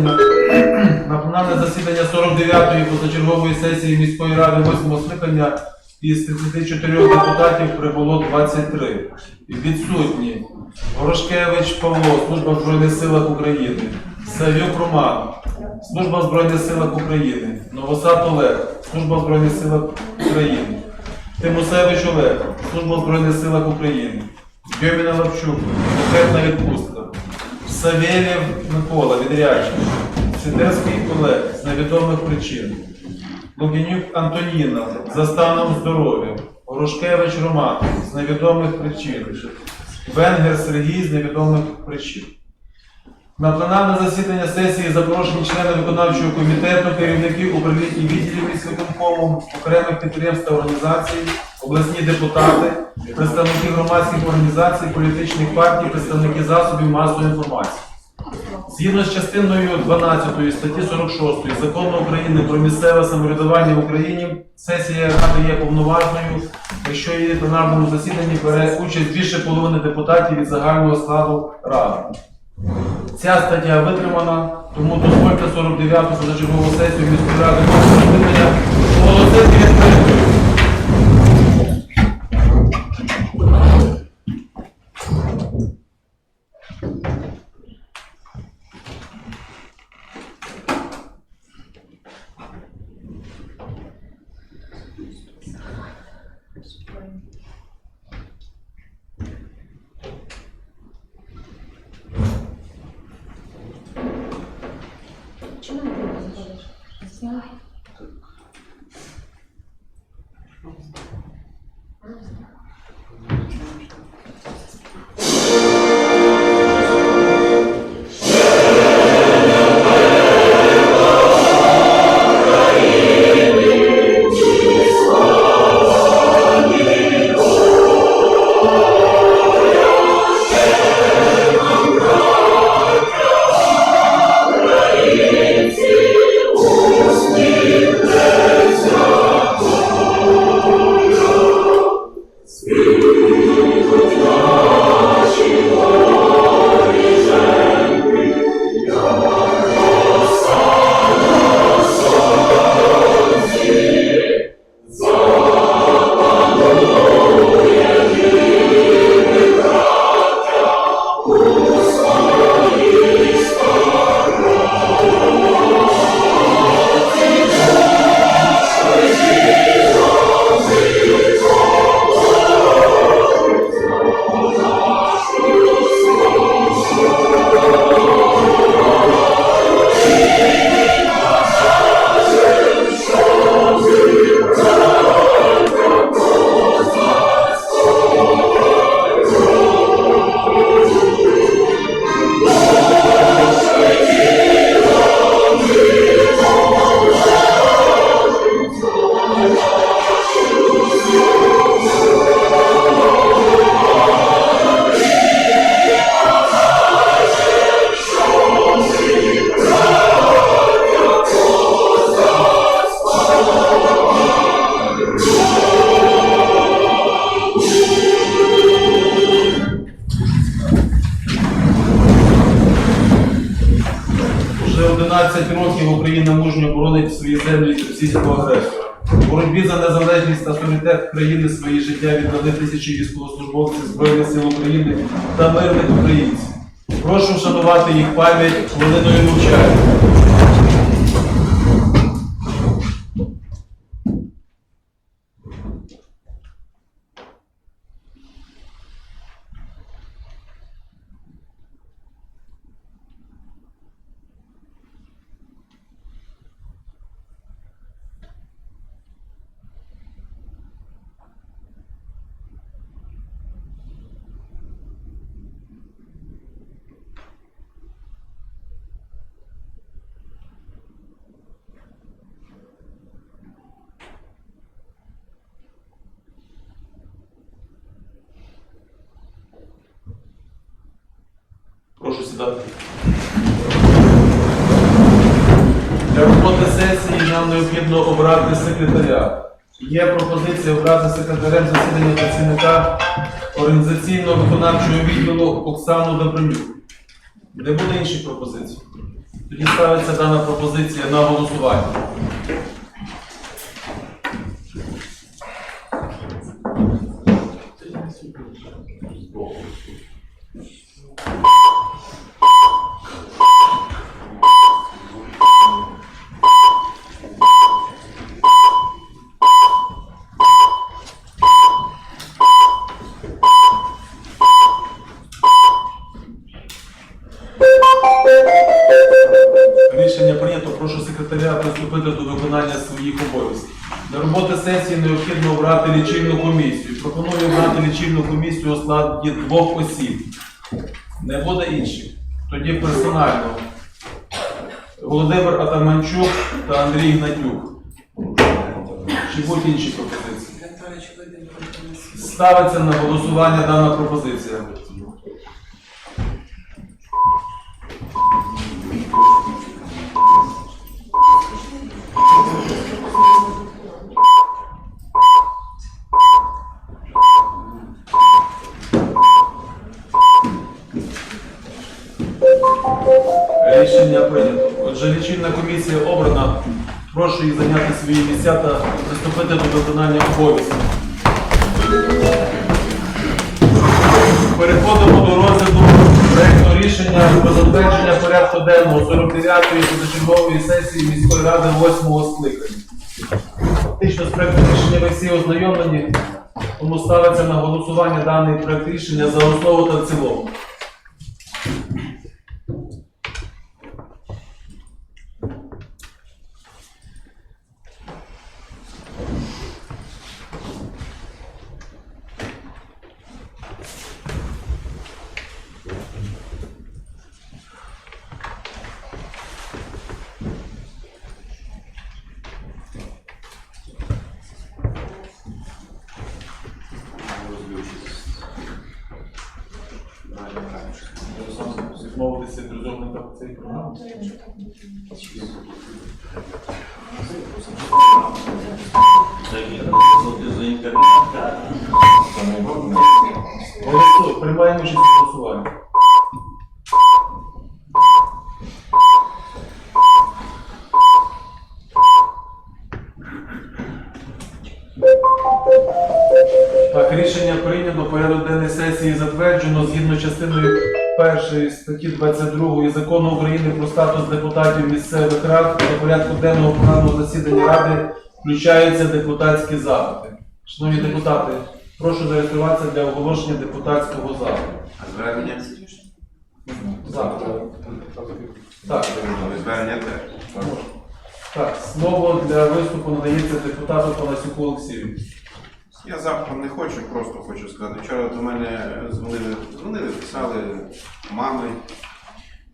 На пленарне засідання 49-ї позачергової сесії міської ради 8 скликання із 34 депутатів прибуло 23. Відсутні Горошкевич Павло, Служба Збройних силах України, Савюк Роман, Служба Збройних силах України, Новосад Олег, Служба Збройних силах України, Тимусевич Олег, Служба Збройних силах України, Дьоміна Лапчук, декретна відпустка, Савєлєв Микола, відрядження, Сидерський Олег з невідомих причин, Лукінюк Антоніна за станом здоров'я, Горошкевич Роман з невідомих причин, Венгер Сергій з невідомих причин. На пленарне засідання сесії запрошені члени виконавчого комітету, керівники управлінь і відділів міськвиконкому, окремих підприємств та організацій, обласні депутати, представники громадських організацій, політичних партій, представники засобів масової інформації. Згідно з частиною 12 статті 46 Закону України про місцеве самоврядування в Україні, сесія Ради є повноважною, якщо її пленарному засіданні бере участь більше половини депутатів від загального складу Ради. Ця стаття витримана, тому дозвольте 49-ту позачергову сесію міської ради оголосити відкритою. Років Україна мужньо боронить свої землі від російського агресора. У боротьбі за незалежність та суверенітет країни свої життя віддали тисячі військовослужбовців Збройних сил України та мирних українців. Прошу вшанувати їх пам'ять хвилиною мовчання. Прошу сідати. Для роботи сесії нам необхідно обрати секретаря. Є пропозиція обрати секретарем засідання працівника організаційно-виконавчого відділу Оксану Добронюк. Не буде інших пропозицій. Тоді ставиться дана пропозиція на голосування. Рішення прийнято. Прошу секретаря приступити до виконання своїх обов'язків. Для роботи сесії необхідно обрати лічильну комісію. Пропоную обрати лічильну комісію у складі двох осіб. Не буде інших. Тоді персонально. Володимир Атаманчук та Андрій Гнатюк. Чи будуть інші пропозиції? Ставиться на голосування дана пропозиція. Отже, лічильна комісія обрана. Прошу їх зайняти свої місця та приступити до виконання обов'язків. Переходимо до розгляду проєкту рішення про затвердження порядку денного 49-ї позачергової сесії міської ради 8-го скликання. Фактично з проєктом рішення ви всі ознайомлені, тому ставиться на голосування даний проєкт рішення за основу та в цілому. По цій програмі. Голосуй, приймаємо участь 1 статті 22 закону України про статус депутатів місцевих рад до порядку денного програмного засідання ради включаються депутатські запити. Шановні депутати, прошу зареєструватися для оголошення депутатського запиту. А звернення? Запит. Так. Звернення теж. Так, слово для виступу надається депутату Панасюку Олексію. Я запитом не хочу, просто хочу сказати. Вчора до мене дзвонили дзвонили, писали мами,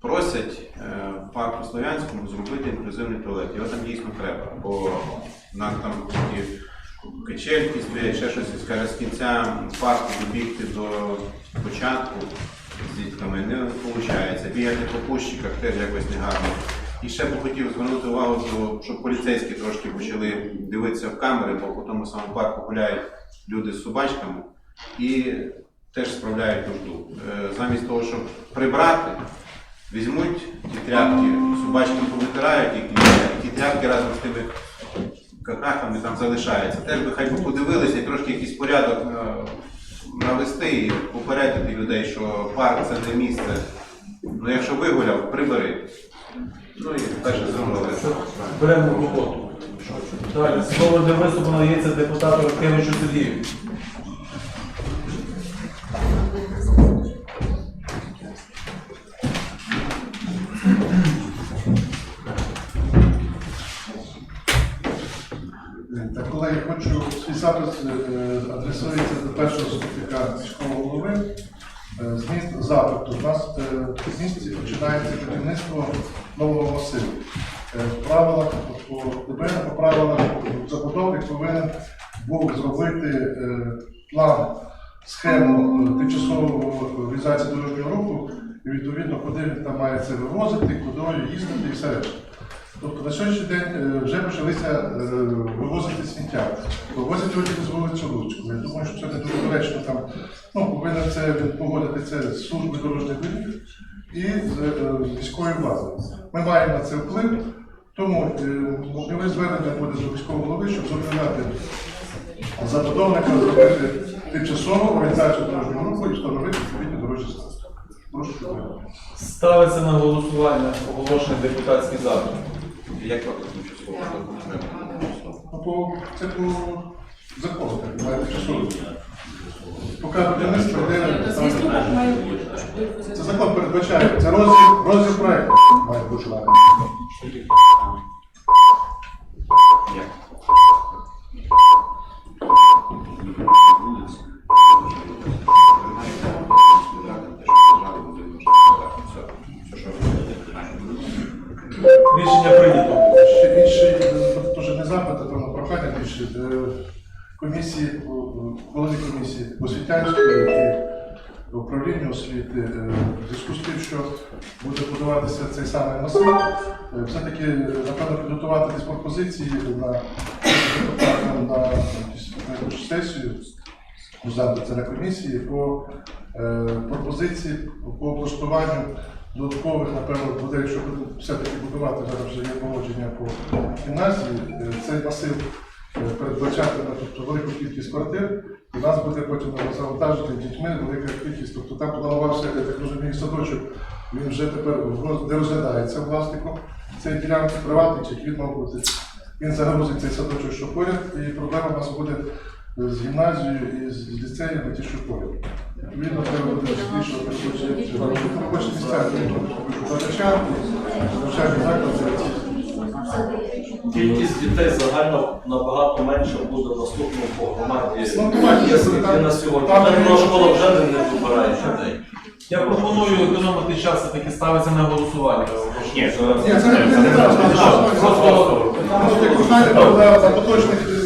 просять е, в парку Слов'янському зробити інклюзивний туалет. Його там дійсно треба, бо в там такі качельки стоять, ще щось, і скаже, з кінця парку добігти до початку з дітками не виходить. Бігати по кущиках теж якось негарно. І ще б хотів звернути увагу, щоб поліцейські трошки почали дивитися в камери, бо по тому самому парку гуляють люди з собачками і теж справляють нужду. Е, Замість того, щоб прибрати, візьмуть ті тряпки, собачкам повитирають їх, і ті тряпки разом з тими какахами там залишаються. Теж би хай би подивилися і трошки якийсь порядок е, навести і попередити людей, що парк це не місце. Ну, якщо вигуляв, прибери. Ну і перше зробили. Беремо роботу. Далі, слово для виступу надається депутату Раткевичу Сергію. Будівництво нового. Е, В правилах по правилах забудови повинен був зробити е, план, схему е, тимчасової реалізації дорожнього руху, і відповідно, куди він там має це вивозити, куди їздити і все решта. Тобто на сьогоднішній день е, вже почалися е, вивозити сміття. Вивозять тільки з вулиці Луцьку. Я думаю, що це не дуже доречно там. Ну, повинен це погодити це з служби дорожніх доріг і з е, міської влади. Ми маємо на це вплив, тому е, можливе звернення буде до міського голови, щоб зобов'язати забудовника зробити тимчасову організацію дорожнього руху і встановити відповідні дорожні знаки. Прошу підтримати. Ставиться на голосування оголошений депутатський запит. Як ви тимчасово? Ну, по це по закону, так має тимчасово. Поки будівництво йде там- Це закон передбачає. Це розділ, проекту має бути. Комісії освітянської і управління освіти е, в зв'язку з тим, що буде будуватися цей самий масив, е, все-таки напевно підготувати десь пропозиції на якусь сесію. це на комісії по е, пропозиції по облаштуванню додаткових, напевно, буде, якщо все-таки будувати, зараз вже є погодження по гімназії, цей масив е, передбачатиме тобто, велику кількість квартир, і нас буде потім завантажити дітьми велика кількість. Тобто там планувався, я так розумію, садочок, він вже тепер не розглядається власником цієї ділянки приватний, чи він мав бути. Він загрузить цей садочок, що поряд, і проблема у нас буде е, з гімназією і з з ліцеями, ті, що поряд. Відповідно, треба буде більше робочі місця, навчальні заклади. Кількість дітей загально набагато менше буде в наступному по громаді. Ну, Є на сьогодні. Та школа вже не вибирає дітей. Я пропоную економити час, все-таки ставиться на голосування. Ні, Ні, це не на поточних е.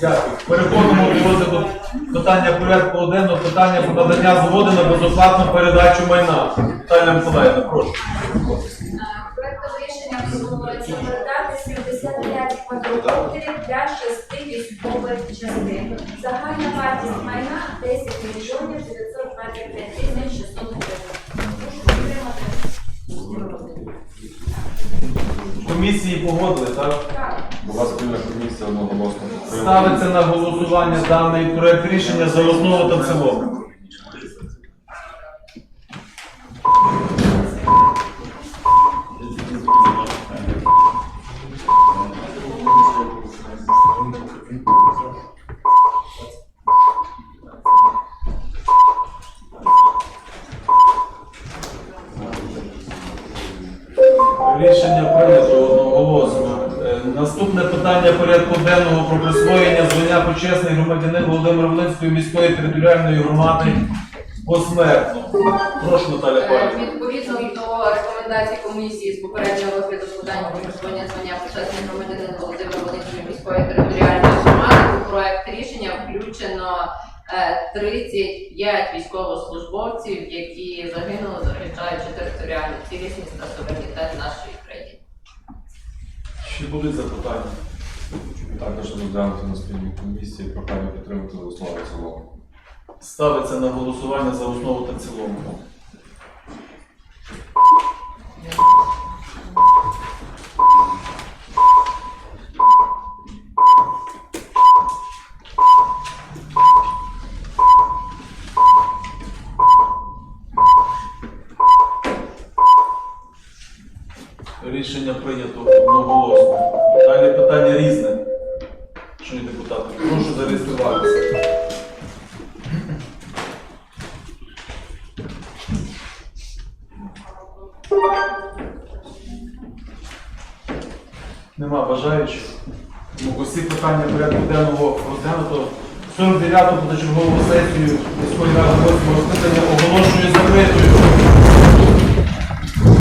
Дякую. Переходимо до розгляду питання порядку денного, питання про надання згоди на безоплатну передачу майна. Наталя Миколаївна, прошу. Рішення пропонується передати 75 квадрометрів для шести військових частин. Загальна вартість майна 10 мільйонів 925 тисяч 600 гривень. Прошу підтримати. Комісії погодили, так? Так. Була спільна комісія одноголосно. Ставиться на голосування даний проект рішення за основу та в цілому. Міської територіальної громади посмертно. Прошу, Наталя Е, Павлівна. Відповідно до рекомендацій комісії з попереднього розгляду про присвоєння звання почесний громадянин Володимира Волинської міської територіальної громади у проект рішення включено е, 35 військовослужбовців, які загинули, захищаючи територіальну цілісність та суверенітет нашої країни. Чи будуть запитання? Також розглянути на спільній комісії, прохання підтримати за основу цілому. Ставиться на голосування за основу та цілому.